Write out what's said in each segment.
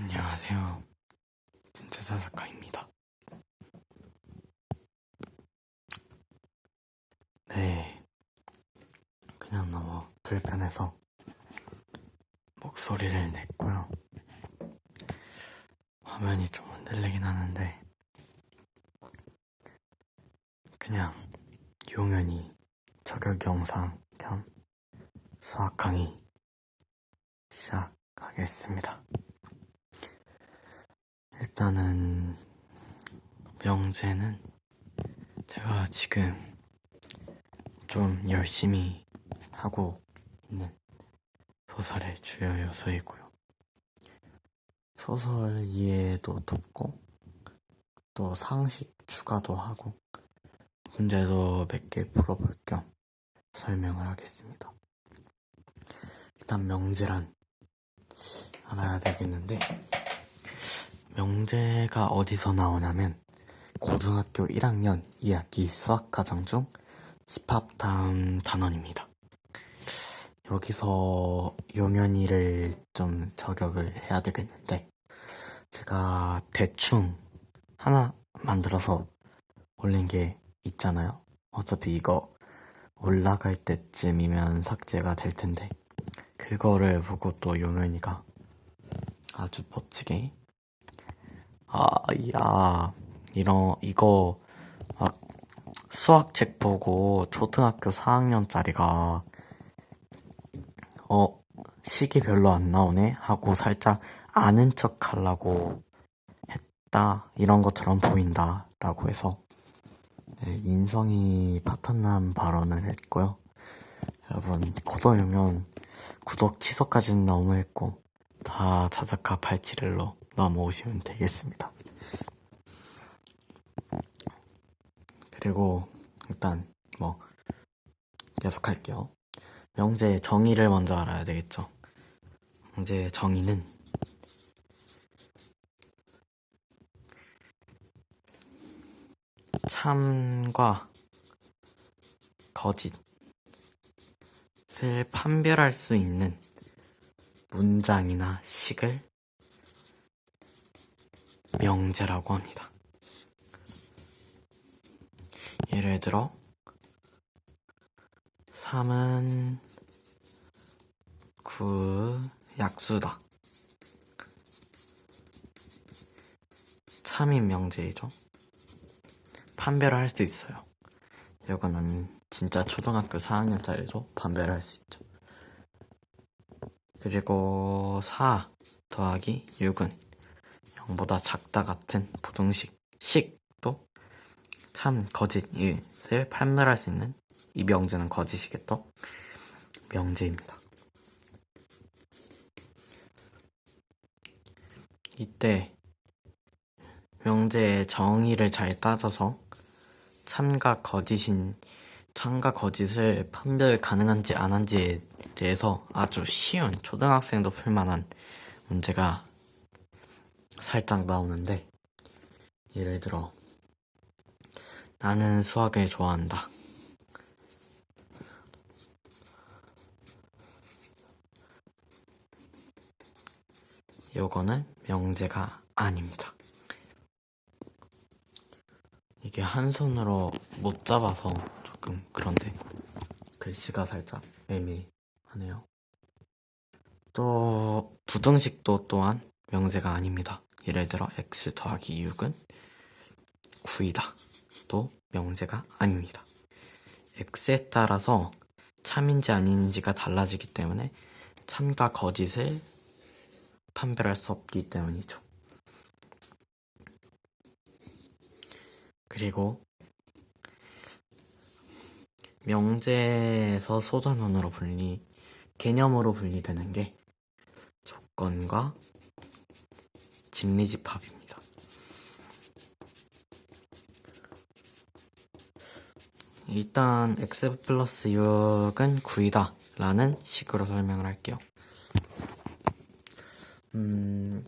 안녕하세요. 진짜 사사카입니다. 네. 그냥 너무 불편해서 목소리를 냈고요. 화면이 좀 흔들리긴 하는데, 그냥 용연히 저격 영상 겸 수학 강의 시작하겠습니다. 일단은 명제는 제가 지금 좀 열심히 하고 있는 소설의 주요 요소이고요. 소설 이해도 돕고 또 상식 추가도 하고 문제도 몇 개 풀어볼 겸 설명을 하겠습니다. 일단 명제란 알아야 되겠는데 명제가 어디서 나오냐면 고등학교 1학년 2학기 수학과정 중 집합 다음 단원입니다. 여기서 용연이를 좀 저격을 해야 되겠는데 제가 대충 하나 만들어서 올린 게 있잖아요. 어차피 이거 올라갈 때쯤이면 삭제가 될 텐데 그거를 보고 또 용연이가 아주 멋지게 아, 야, 이런, 이거, 막, 수학책 보고 초등학교 4학년짜리가, 어, 식이 별로 안 나오네? 하고 살짝 아는 척 하려고 했다. 이런 것처럼 보인다. 라고 해서, 네, 인성이 파탄난 발언을 했고요. 여러분, 고도유면 구독 취소까지는 너무했고, 다 자작가 87일로 넘어오시면 되겠습니다. 그리고 일단 뭐 계속 할게요. 명제의 정의를 먼저 알아야 되겠죠. 명제의 정의는 참과 거짓을 판별할 수 있는 문장이나 식을 명제라고 합니다. 예를 들어 3은 9 약수다. 참인 명제이죠. 판별을 할 수 있어요. 이거는 진짜 초등학교 4학년짜리도 판별을 할 수 있죠. 그리고 4 더하기 6은 0보다 작다 같은 부등식 식도 참 거짓을 판별할 수 있는 이 명제는 거짓이겠죠? 명제입니다. 이때 명제의 정의를 잘 따져서 참과 거짓인 참과 거짓을 판별 가능한지 안 한지에 대해서 아주 쉬운 초등학생도 풀만한 문제가 살짝 나오는데 예를 들어 나는 수학을 좋아한다. 요거는 명제가 아닙니다. 이게 한 손으로 못 잡아서 조금 그런데 글씨가 살짝 애매하네요. 또 부등식도 또한 명제가 아닙니다. 예를 들어 x 더하기 6은 9이다. 또 명제가 아닙니다. x에 따라서 참인지 아닌지가 달라지기 때문에 참과 거짓을 판별할 수 없기 때문이죠. 그리고 명제에서 소단원으로 분리, 개념으로 분리되는 게 조건과 진리집합입니다. 일단 x 플러스 6은 9이다 라는 식으로 설명을 할게요. 음,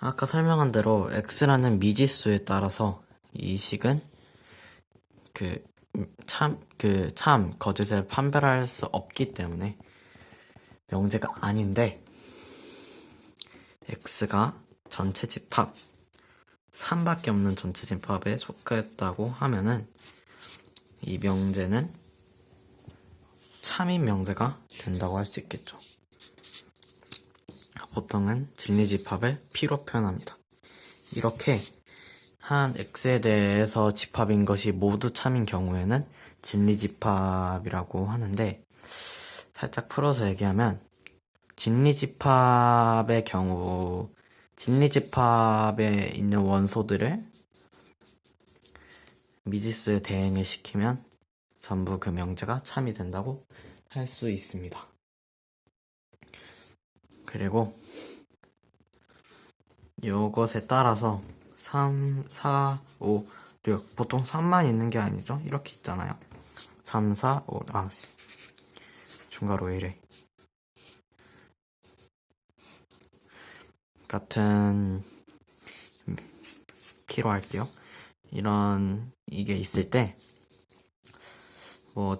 아까 설명한 대로 x라는 미지수에 따라서 이 식은 그 참, 그 참, 거짓을 판별할 수 없기 때문에 명제가 아닌데 x가 전체 집합 3밖에 없는 전체 집합에 속했다고 하면은 이 명제는 참인 명제가 된다고 할 수 있겠죠. 보통은 진리집합을 p로 표현합니다. 이렇게 한 x에 대해서 집합인 것이 모두 참인 경우에는 진리집합이라고 하는데 살짝 풀어서 얘기하면 진리집합의 경우 진리집합에 있는 원소들을 미지수에 대응을 시키면 전부 그 명제가 참이 된다고 할 수 있습니다. 그리고 요것에 따라서 3, 4, 5, 6 보통 3만 있는 게 아니죠? 이렇게 있잖아요. 3, 4, 5, 아 씨. 중괄호 왜이 같은 P로 할게요. 이런 이게 있을 때뭐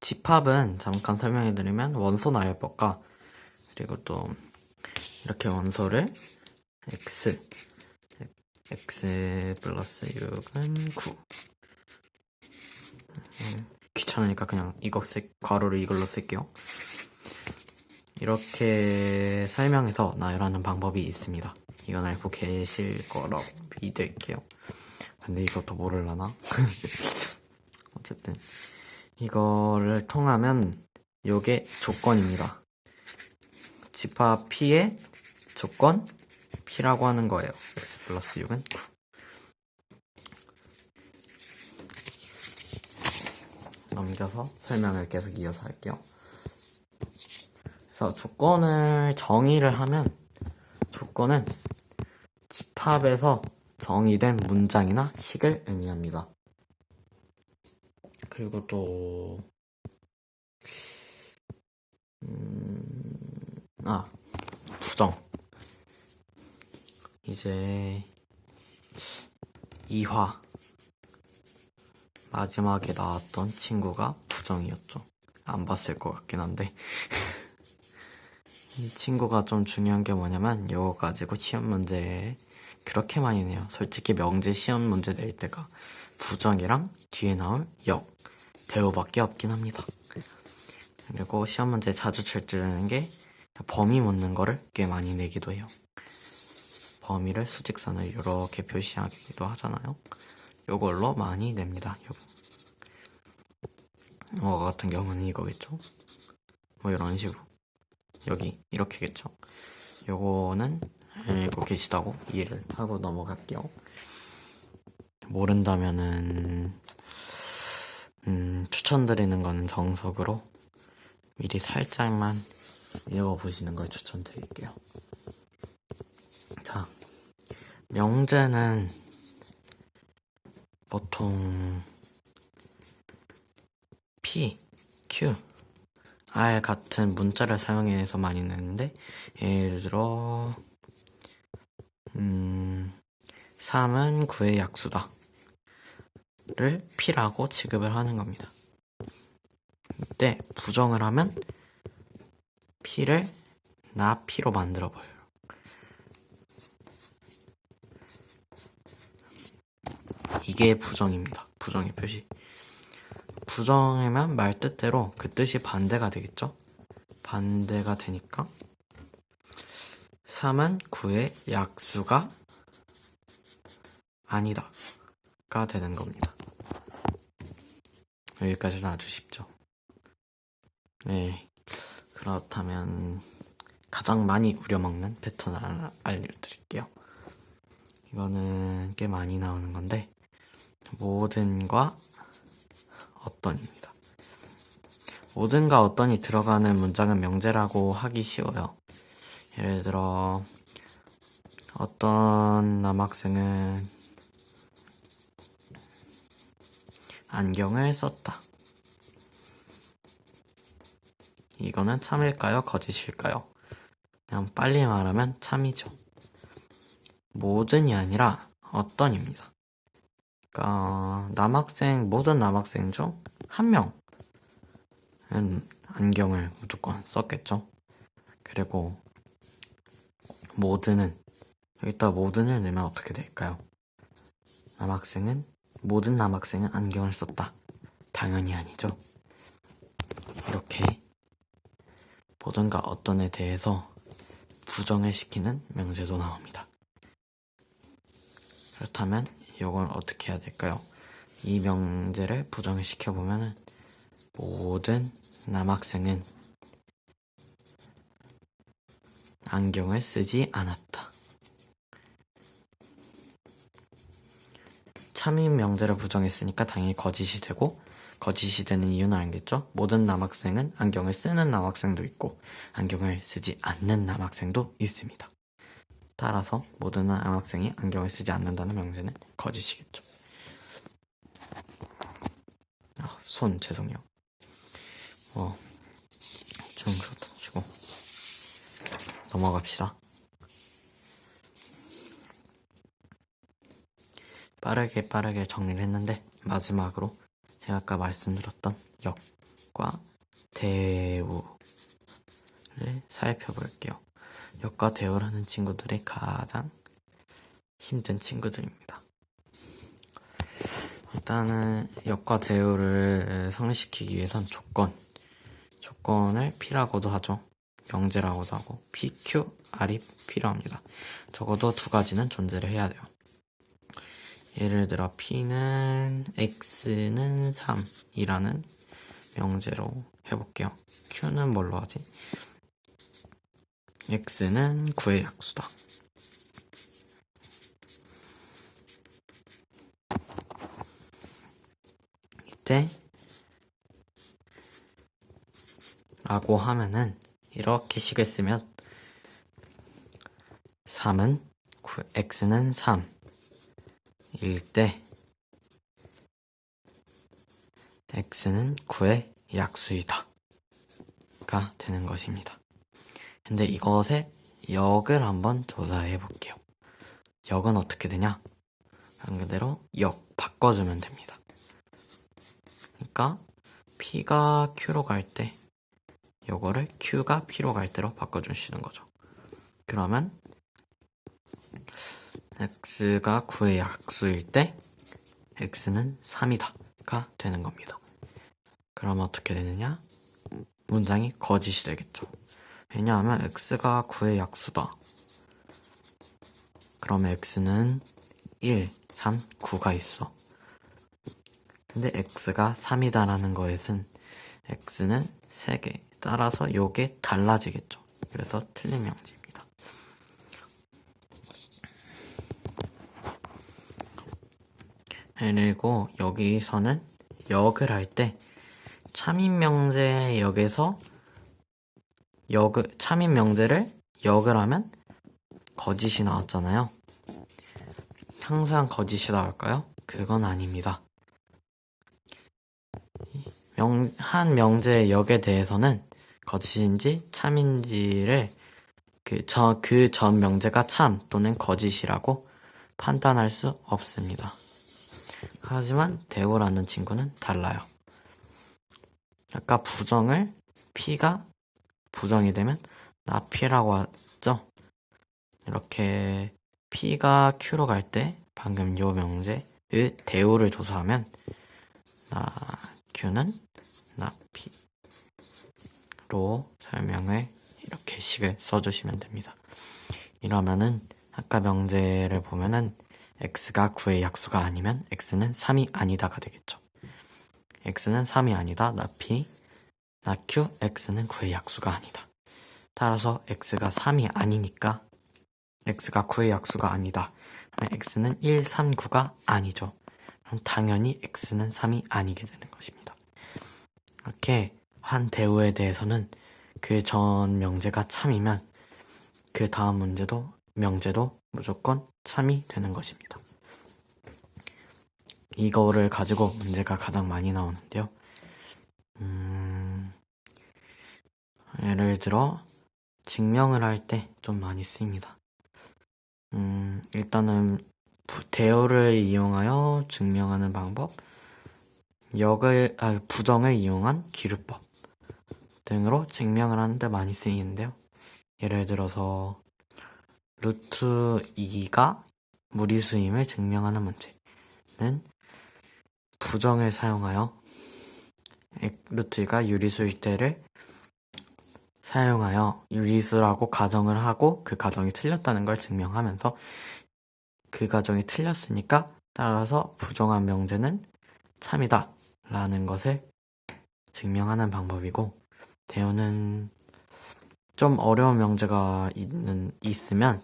집합은 잠깐 설명해 드리면 원소 나열법과 그리고 또 이렇게 원소를 x x 플러스 6은 9 음, 귀찮으니까 그냥 이거 쓸, 괄호를 이걸로 쓸게요. 이렇게 설명해서 나열하는 방법이 있습니다. 이건 알고 계실 거라고 믿을게요. 근데 이것도 모를라나? 어쨌든 이거를 통하면 요게 조건입니다. 집합 P의 조건 P라고 하는 거예요. X 플러스 6은 9. 넘겨서 설명을 계속 이어서 할게요. 그래서 조건을 정의를 하면 조건은 집합에서 정의된 문장이나 식을 의미합니다. 그리고 또, 음, 아, 부정. 이제, 이화. 마지막에 나왔던 친구가 부정이었죠. 안 봤을 것 같긴 한데. 이 친구가 좀 중요한 게 뭐냐면 이거 가지고 시험 문제에 그렇게 많이 내요. 솔직히 명제 시험 문제 낼 때가 부정이랑 뒤에 나올 역, 대우밖에 없긴 합니다. 그리고 시험 문제 자주 출제되는 게 범위 묻는 거를 꽤 많이 내기도 해요. 범위를 수직선을 이렇게 표시하기도 하잖아요. 요걸로 많이 냅니다. 요. 어 같은 경우는 이거겠죠. 뭐 이런 식으로. 여기 이렇게겠죠. 요거는 알고 계시다고 이해를 하고 넘어갈게요. 모른다면은 음, 추천드리는 거는 정석으로 미리 살짝만 읽어보시는 걸 추천드릴게요. 자, 명제는 보통 P, Q, R 같은 문자를 사용해서 많이 내는데 예를 들어 음, 3은 9의 약수다 를 P라고 취급을 하는 겁니다. 이때 부정을 하면 P를 나 P로 만들어 버려요. 이게 부정입니다. 부정의 표시. 부정이면 말 뜻대로 그 뜻이 반대가 되겠죠? 반대가 되니까 3은 9의 약수가 아니다. 가 되는 겁니다. 여기까지는 아주 쉽죠. 네. 그렇다면 가장 많이 우려먹는 패턴을 알려드릴게요. 이거는 꽤 많이 나오는 건데 모든과 어떤입니다. 모든과 어떤이 들어가는 문장은 명제라고 하기 쉬워요. 예를 들어 어떤 남학생은 안경을 썼다. 이거는 참일까요? 거짓일까요? 그냥 빨리 말하면 참이죠. 모든이 아니라 어떤입니다. 그러니까 남학생 모든 남학생 중 한 명은 안경을 무조건 썼겠죠. 그리고 모든은 여기다 모든을 넣으면 어떻게 될까요? 남학생은 모든 남학생은 안경을 썼다. 당연히 아니죠. 이렇게 모든가 어떤 에 대해서 부정을 시키는 명제도 나옵니다. 그렇다면 이걸 어떻게 해야 될까요? 이 명제를 부정을 시켜보면은 모든 남학생은 안경을 쓰지 않았다. 참인 명제를 부정했으니까 당연히 거짓이 되고 거짓이 되는 이유는 알겠죠? 모든 남학생은 안경을 쓰는 남학생도 있고 안경을 쓰지 않는 남학생도 있습니다. 따라서 모든 남학생이 안경을 쓰지 않는다는 명제는 거짓이겠죠. 아, 손 죄송해요. 어, 좀 그렇다 치고 넘어갑시다. 빠르게 빠르게 정리를 했는데 마지막으로 제가 아까 말씀드렸던 역과 대우를 살펴볼게요. 역과 대우라는 친구들이 가장 힘든 친구들입니다. 일단은 역과 대우를 성립시키기 위해선 조건, 조건을 P라고도 하죠. 명제라고도 하고 PQ, R이 필요합니다. 적어도 두 가지는 존재를 해야 돼요. 예를 들어 P는 X는 3이라는 명제로 해볼게요. Q는 뭘로 하지? X는 9의 약수다. 이때 라고 하면은 이렇게 식을 쓰면 3은 9, X는 3 일때 x는 9의 약수이다 가 되는 것입니다. 근데 이것의 역을 한번 조사해 볼게요. 역은 어떻게 되냐? 말 그대로 역 바꿔주면 됩니다. 그러니까 P가 Q로 갈 때 요거를 Q가 P로 갈 때로 바꿔주시는 거죠. 그러면 x가 9의 약수일 때 x는 3이다가 되는 겁니다. 그럼 어떻게 되느냐? 문장이 거짓이 되겠죠. 왜냐하면 x가 9의 약수다. 그러면 x는 1, 3, 9가 있어. 근데 x가 3이다라는 것은 x는 3개. 따라서 요게 달라지겠죠. 그래서 틀린 명제입니다. 그리고 여기서는 역을 할 때 참인 명제 역에서 역을 참인 명제를 역을 하면 거짓이 나왔잖아요. 항상 거짓이 나올까요? 그건 아닙니다. 명, 한 명제의 역에 대해서는 거짓인지 참인지를 그, 저, 그 전 명제가 참 또는 거짓이라고 판단할 수 없습니다. 하지만 대우라는 친구는 달라요. 아까 부정을 P가 부정이 되면 나피라고 하죠. 이렇게 P가 Q로 갈 때 방금 요 명제의 대우를 조사하면 나 Q는 나피로 설명을 이렇게 식을 써주시면 됩니다. 이러면은 아까 명제를 보면은 x가 9의 약수가 아니면 x는 3이 아니다가 되겠죠. x는 3이 아니다. 나 p, 나 q, x는 9의 약수가 아니다. 따라서 x가 3이 아니니까 x가 9의 약수가 아니다. x는 1, 3, 9가 아니죠. 그럼 당연히 x는 3이 아니게 되는 것입니다. 이렇게 한 대우에 대해서는 그 전 명제가 참이면 그 다음 문제도 명제도 무조건 참이 되는 것입니다. 이거를 가지고 문제가 가장 많이 나오는데요. 예를 들어 증명을 할 때 좀 많이 쓰입니다. 음, 일단은 대어를 이용하여 증명하는 방법, 역을 아, 부정을 이용한 기류법 등으로 증명을 하는데 많이 쓰이는데요. 예를 들어서 루트 2가 무리수임을 증명하는 문제는 부정을 사용하여 엑- 루트 2가 유리수일 때를 사용하여 유리수라고 가정을 하고 그 가정이 틀렸다는 걸 증명하면서 그 가정이 틀렸으니까 따라서 부정한 명제는 참이다 라는 것을 증명하는 방법이고 대우는 좀 어려운 명제가 있는, 있으면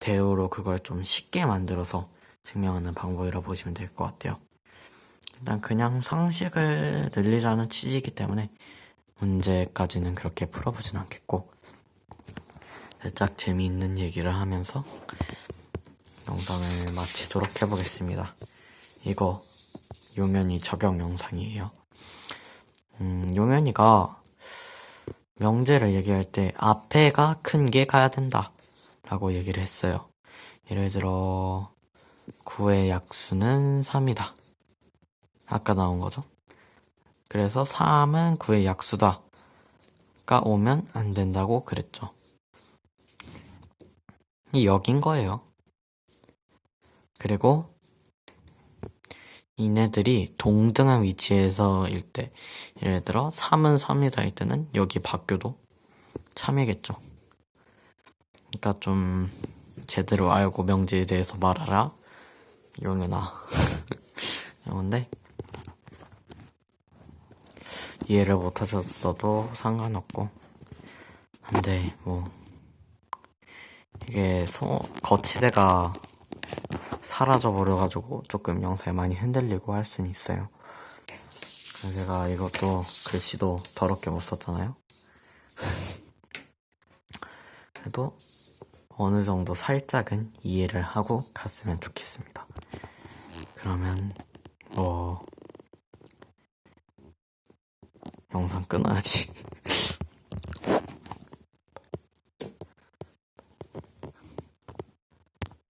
대우로 그걸 좀 쉽게 만들어서 증명하는 방법이라고 보시면 될 것 같아요. 일단 그냥 상식을 늘리자는 취지이기 때문에 문제까지는 그렇게 풀어보진 않겠고 살짝 재미있는 얘기를 하면서 영상을 마치도록 해보겠습니다. 이거 용현이 적용 영상이에요. 음, 용현이가 명제를 얘기할 때 앞에가 큰 게 가야 된다 라고 얘기를 했어요. 예를 들어 9의 약수는 3이다. 아까 나온 거죠. 그래서 3은 9의 약수다. 가 오면 안 된다고 그랬죠. 이 여긴 거예요. 그리고 이네들이 동등한 위치에서일 때, 예를 들어 3은 3이다일 때는 여기 바뀌어도 참이겠죠. 그러니까 좀 제대로 알고 명제에 대해서 말하라. 용현아. 이건데 이해를 못하셨어도 상관없고 근데 뭐 이게 소, 거치대가 사라져 버려가지고 조금 영상이 많이 흔들리고 할 수는 있어요. 제가 이것도 글씨도 더럽게 못 썼잖아요. 그래도 어느 정도 살짝은 이해를 하고 갔으면 좋겠습니다. 그러면 뭐 영상 끊어야지.